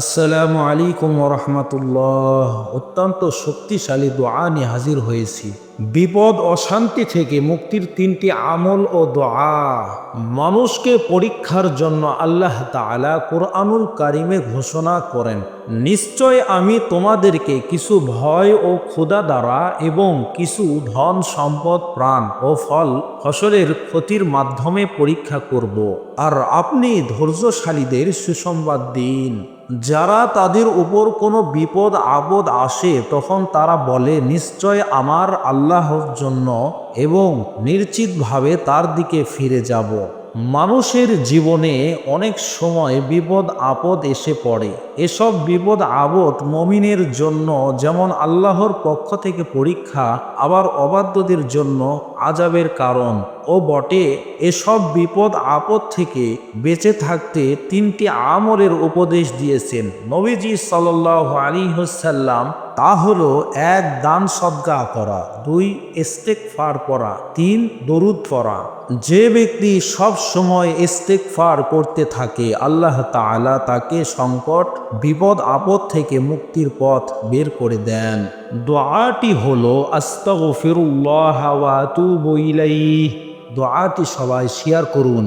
আসসালামু আলাইকুম রহমতুল্লাহ। অত্যন্ত শক্তিশালী দোয়া নিয়ে হাজির হয়েছি। বিপদ, অশান্তি থেকে মুক্তির তিনটি আমল ও দোয়া। মানুষকে পরীক্ষার জন্য আল্লাহ তাআলা কোরআনুল কারিমে ঘোষণা করেন, নিশ্চয় আমি তোমাদেরকে কিছু ভয় ও ক্ষুদা দ্বারা এবং কিছু ধন সম্পদ, প্রাণ ও ফল, ফসলের ক্ষতির মাধ্যমে পরীক্ষা করব। আর আপনি ধৈর্যশালীদের সুসংবাদ দিন। যারা তাদের উপর কোনো বিপদ, আপদ আসে, তখন তারা বলে, নিশ্চয় আমার আল্লাহর জন্য এবং নিশ্চিতভাবে তার দিকে ফিরে যাব। মানুষের জীবনে অনেক সময় বিপদ, আপদ এসে পড়ে। এসব বিপদ, আপদ মমিনের জন্য যেমন আল্লাহর পক্ষ থেকে পরীক্ষা, আবার অবাধ্যদের জন্য আজাবের কারণ। ও বটে, এসব বিপদ, আপদ থেকে বেঁচে থাকতে তিনটি আমলের উপদেশ দিয়েছেন। নবীজি সাল্লাহ আলী হোসাল্লাম তা হলো এক দান সদ্গা করা, দুই ইস্তেক ফার পড়া তিন দরুদ পড়া। যে ব্যক্তি সব সময় ইস্তেক ফার করতে থাকে, আল্লাহ তাআলা তাকে সংকট, বিপদ, আপদ থেকে মুক্তির পথ বের করে দেন। দোয়াটি হলো, আস্তাগফিরুল্লাহ ওয়া দোয়াটি সবাই শেয়ার করুন।